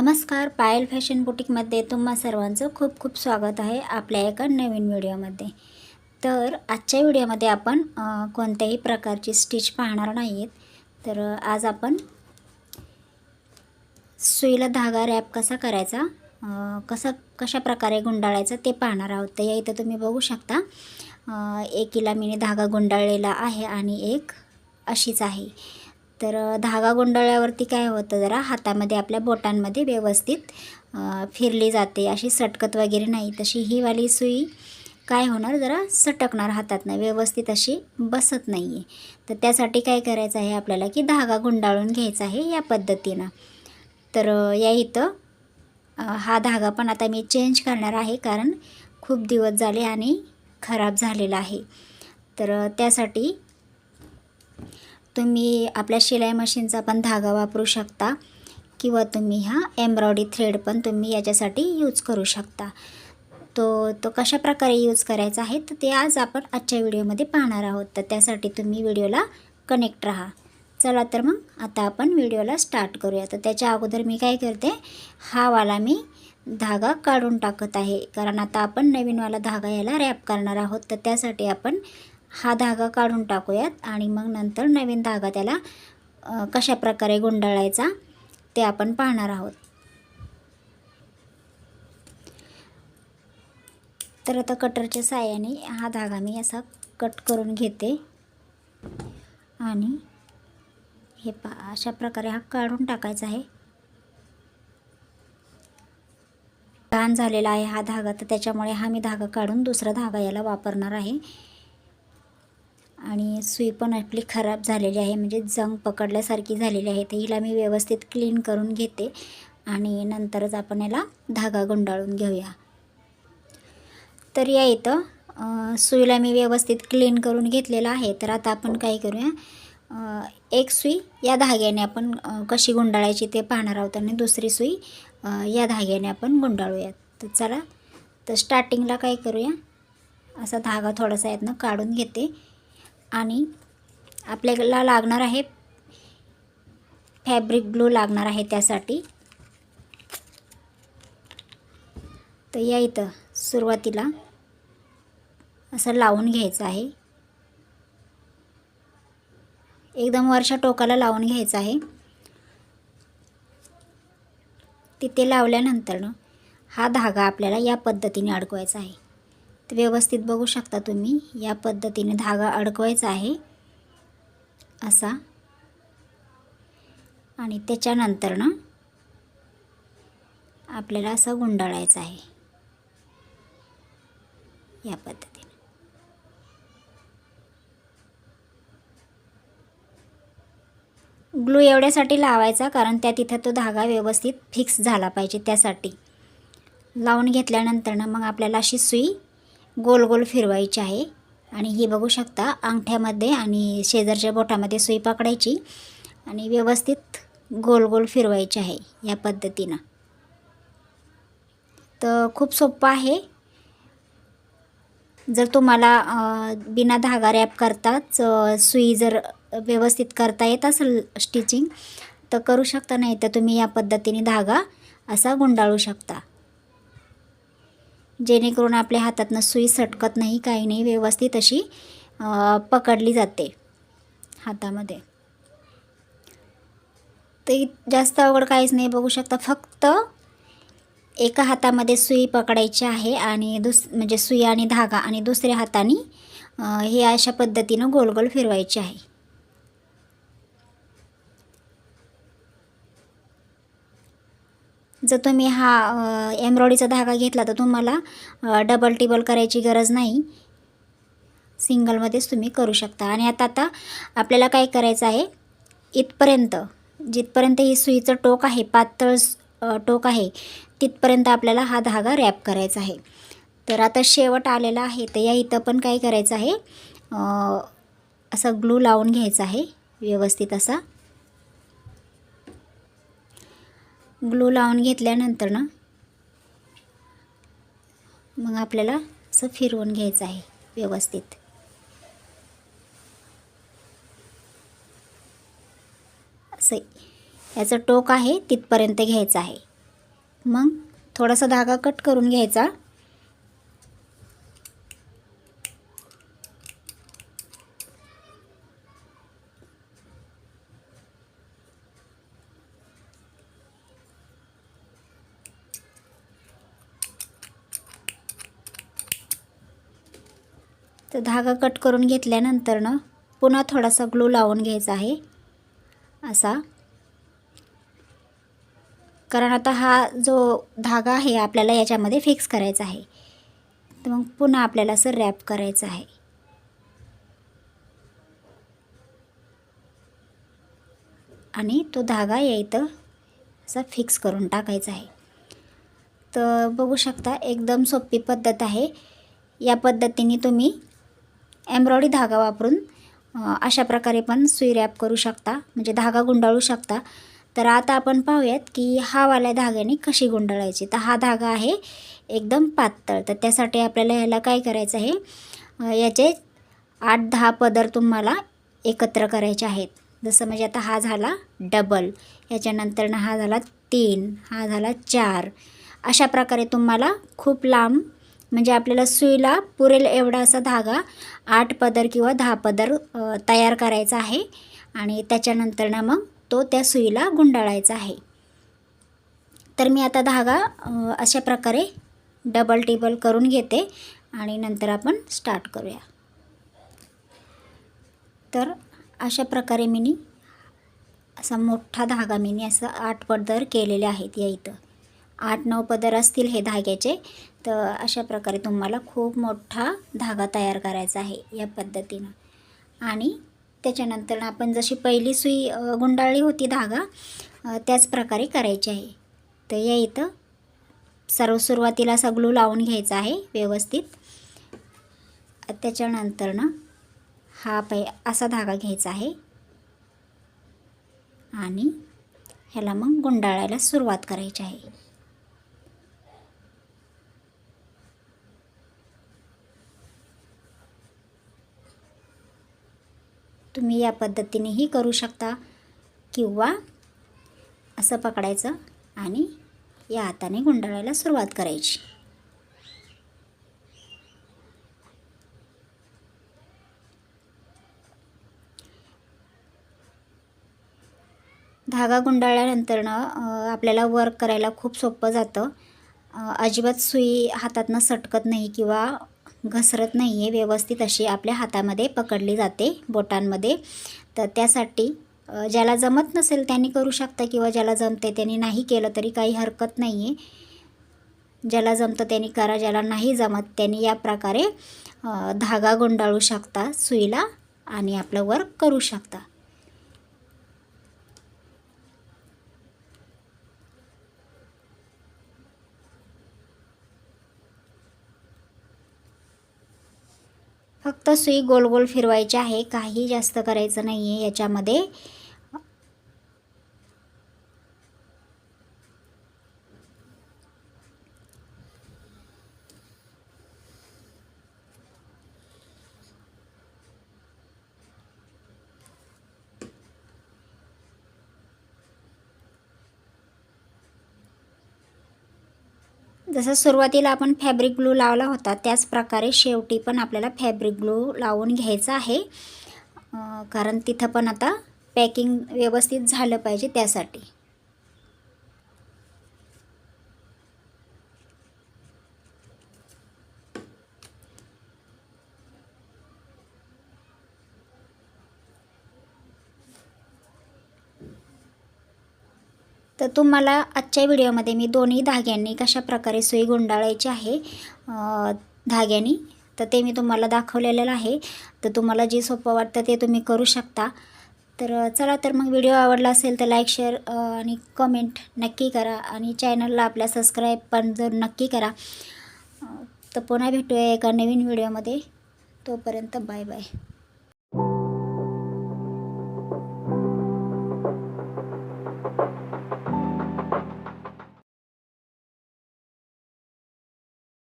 नमस्कार पायल फॅशन बुटीकमध्ये तुम्हा सर्वांचं खूप खूप स्वागत आहे आपल्या एका नवीन व्हिडिओमध्ये. तर आजच्या व्हिडिओमध्ये आपण कोणत्याही प्रकारची स्टिच पाहणार नाहीत. तर आज आपण सुईला धागा रॅप कसा करायचा कसा कशा प्रकारे गुंडाळायचा ते पाहणार आहोत. तर या इथं तुम्ही बघू शकता एकीला एक मी धागा गुंडाळलेला आहे आणि एक अशीच आहे. तर धागा गुंडाळ्यावरती काय होतं जरा हातामध्ये आपल्या बोटांमध्ये व्यवस्थित फिरली जाते. अशी सटकत वगैरे नाही. तशी ही वाली सुई काय होणार जरा सटकणार हातातनं. व्यवस्थित अशी बसत नाही आहे तर त्यासाठी काय करायचं आहे आपल्याला की धागा गुंडाळून घ्यायचा आहे या पद्धतीनं. तर या इथं हा धागा पण आता मी चेंज करणार आहे कारण खूप दिवस झाले आणि खराब झालेला आहे. तर त्यासाठी तुम्ही आपल्या शिलाई मशीनचा पण धागा वापरू शकता किंवा तुम्ही हा एम्ब्रॉयडरी थ्रेड पण तुम्ही याच्यासाठी यूज करू शकता. तो तो कशा प्रकारे यूज करायचा आहे तर ते आज आपण आजच्या व्हिडिओमध्ये पाहणार आहोत. तर त्यासाठी तुम्ही व्हिडिओला कनेक्ट राहा. चला तर मग आता आपण व्हिडिओला स्टार्ट करूया. तर त्याच्या अगोदर मी काय करते हा वाला मी धागा काढून टाकत आहे. कारण आता आपण नवीनवाला धागा याला रॅप करणार आहोत. तर त्यासाठी आपण हा धागा काढून टाकूयात आणि मग नंतर नवीन धागा त्याला कशा प्रकारे गुंडाळायचा ते आपण पाहणार आहोत. तर आता कटरच्या साह्याने हा धागा मी असा कट करून घेते. आणि हे पा अशा प्रकारे हा काढून टाकायचा आहे. घाण झालेला आहे हा धागा तर त्याच्यामुळे हा मी धागा काढून दुसरा धागा याला वापरणार आहे. आणि सुई पण आपली खराब झालेली आहे म्हणजे जंग पकडल्यासारखी झालेली आहे. तर हिला मी व्यवस्थित क्लीन करून घेते आणि नंतरच आपण याला धागा गुंडाळून घेऊया. तर या इथं सुईला मी व्यवस्थित क्लीन करून घेतलेला आहे. तर आता आपण काय करूया एक सुई या धाग्याने आपण कशी गुंडाळायची ते पाहणार आहोत आणि दुसरी सुई या धाग्याने आपण गुंडाळूयात. तर चला तर स्टार्टिंगला काय करूया असा धागा थोडासा यातनं काढून घेते. आणि आपल्याला लागणार आहे फॅब्रिक ग्लू लागणार आहे त्यासाठी. तर या इथं सुरुवातीला असं लावून घ्यायचं आहे. एकदम वरच्या टोकाला लावून घ्यायचं आहे. तिथे लावल्यानंतर हा धागा आपल्याला या पद्धतीने अडकवायचा आहे. तर व्यवस्थित बघू शकता तुम्ही. या पद्धतीने धागा अडकवायचा आहे. असा. आणि त्याच्यानंतर ना आपल्याला असं गुंडाळायचं आहे. या पद्धतीने. ग्लू एवढ्यासाठी लावायचा कारण त्या तिथं तो धागा व्यवस्थित फिक्स झाला पाहिजे त्यासाठी. लावून घेतल्यानंतर ना मग आपल्याला अशी सुई गोल गोल फिरवायची आहे. आणि ही बघू शकता अंगठ्यामध्ये आणि शेजारच्या बोटामध्ये सुई पकडायची आणि व्यवस्थित गोल गोल फिरवायची आहे या पद्धतीनं. तर खूप सोपं आहे. जर तुम्हाला बिना धागा रॅप करताच सुई जर व्यवस्थित करता येत असेल स्टिचिंग तर करू शकता नाही तर तुम्ही या पद्धतीने धागा असा गुंडाळू शकता. जेणेकरून आपल्या हातातनं सुई सटकत नाही काही नाही व्यवस्थित अशी पकडली जाते हातामध्ये. ते जास्त अवघड काहीच नाही बघू शकता फक्त एका हातामध्ये सुई पकडायची आहे आणि दुस म्हणजे सुई आणि धागा आणि दुसऱ्या हाताने हे अशा पद्धतीनं गोल गोल फिरवायचे आहे. जर तुम्ही हा एम्ब्रॉयडरीचा धागा घेतला तर तुम्हाला डबल टिबल करायची गरज नाही. सिंगलमध्येच तुम्ही करू शकता. आणि आता आता आपल्याला काय करायचं आहे? इथपर्यंत जिथपर्यंत ही सुईचं टोक आहे पातळ टोक आहे तिथपर्यंत आपल्याला हा धागा रॅप करायचा आहे. तर आता शेवट आलेला आहे. तर या इथं पण काय करायचं आहे? असा ग्लू लावून घ्यायचा आहे. व्यवस्थित असा. ग्लू लावून घेतल्यानंतर ना मग आपल्याला असं फिरवून घ्यायचं आहे व्यवस्थित. असं याचं टोक आहे तिथपर्यंत घ्यायचं आहे. मग थोडासा धागा कट करून घ्यायचा. तर धागा कट करून घेतल्यानंतर ना पुन्हा थोडासा ग्लू लावून घ्यायचा आहे. असा. कारण आता हा जो धागा आहे आपल्याला याच्यामध्ये फिक्स करायचा आहे. तर मग पुन्हा आपल्याला असं रॅप करायचं आहे. आणि तो धागा या इथं असा फिक्स करून टाकायचा आहे. तर बघू शकता एकदम सोपी पद्धत आहे. या पद्धतीने तुम्ही एम्ब्रॉयडरी धागा वापरून अशा प्रकारे पण सुई रॅप करू शकता म्हणजे धागा गुंडाळू शकता. तर आता आपण पाहूयात की हा वाल्या धाग्याने कशी गुंडाळायची. तर हा धागा आहे एकदम पातळ. तर त्यासाठी आपल्याला ह्याला काय करायचं आहे याचे आठ दहा पदर तुम्हाला एकत्र करायचे आहेत. जसं म्हणजे आता हा झाला डबल याच्यानंतर हा झाला तीन हा झाला चार. अशा प्रकारे तुम्हाला खूप लांब म्हणजे आपल्याला सुईला पुरेल एवढा असा धागा आठ पदर किंवा दहा पदर तयार करायचा आहे. आणि त्याच्यानंतरनं मग तो त्या सुईला गुंडाळायचा आहे. तर मी आता धागा अशा प्रकारे डबल टेबल करून घेते आणि नंतर आपण स्टार्ट करूया. तर अशा प्रकारे मी असा मोठा धागा मी असं आठ पदर केलेले आहेत या इथं. आठ नऊ पदर असतील हे धाग्याचे तर अशा प्रकारे तुम्हाला खूप मोठा धागा तयार करायचा आहे या पद्धतीनं. आणि त्याच्यानंतर आपण जशी पहिली सुई गुंडाळली होती धागा त्याच प्रकारे करायची आहे. तर या इथं सर्व सुरुवातीला सगळू लावून घ्यायचा आहे व्यवस्थित. त्याच्यानंतर ना हा पै असा धागा घ्यायचा आहे. आणि ह्याला मग गुंडाळायला सुरुवात करायची आहे. तुम्ही या पद्धतीनेही करू शकता किंवा असं पकडायचं आणि या हाताने गुंडाळायला सुरुवात करायची. धागा गुंडाळल्यानंतरनं आपल्याला वर्क करायला खूप सोपं जातं. अजिबात सुई हातातनं सटकत नाही किंवा घसरत नाही. आहे व्यवस्थित अशी आपल्या हातामध्ये पकडली जाते बोटांमध्ये. तर त्यासाठी ज्याला जमत नसेल त्यांनी करू शकता किंवा ज्याला जमते त्यांनी नाही केलं तरी काही हरकत नाही आहे ज्याला जमतं त्यांनी करा ज्याला नाही जमत त्यांनी या प्रकारे धागा गुंडाळू शकता सुईला आणि आपलं वर्क करू शकता. फक्त सुई गोल गोल फिरवायची आहे काही जास्त करायचं नाही आहे याच्यामध्ये. जसं सुरुवातीला आपण फॅब्रिक ग्लू लावला होता त्याच प्रकारे शेवटी पण आपल्याला फॅब्रिक ग्लू लावून घ्यायचा आहे. कारण तिथं पण आता पॅकिंग व्यवस्थित झालं पाहिजे त्यासाठी. तर तुम्हाला आजच्या व्हिडिओमध्ये मी दोन्ही धाग्यांनी कशा प्रकारे सुई गुंडाळायची आहे धाग्यांनी तर ते मी तुम्हाला दाखवलेलं आहे. तर तुम्हाला जे सोपं वाटतं ते तुम्ही करू शकता. तर चला तर मग व्हिडिओ आवडला असेल तर लाईक शेअर आणि कमेंट नक्की करा आणि चॅनलला आपल्या सबस्क्राईब पण जर नक्की करा. तर पुन्हा भेटूया एका नवीन व्हिडिओमध्ये. तोपर्यंत बाय बाय.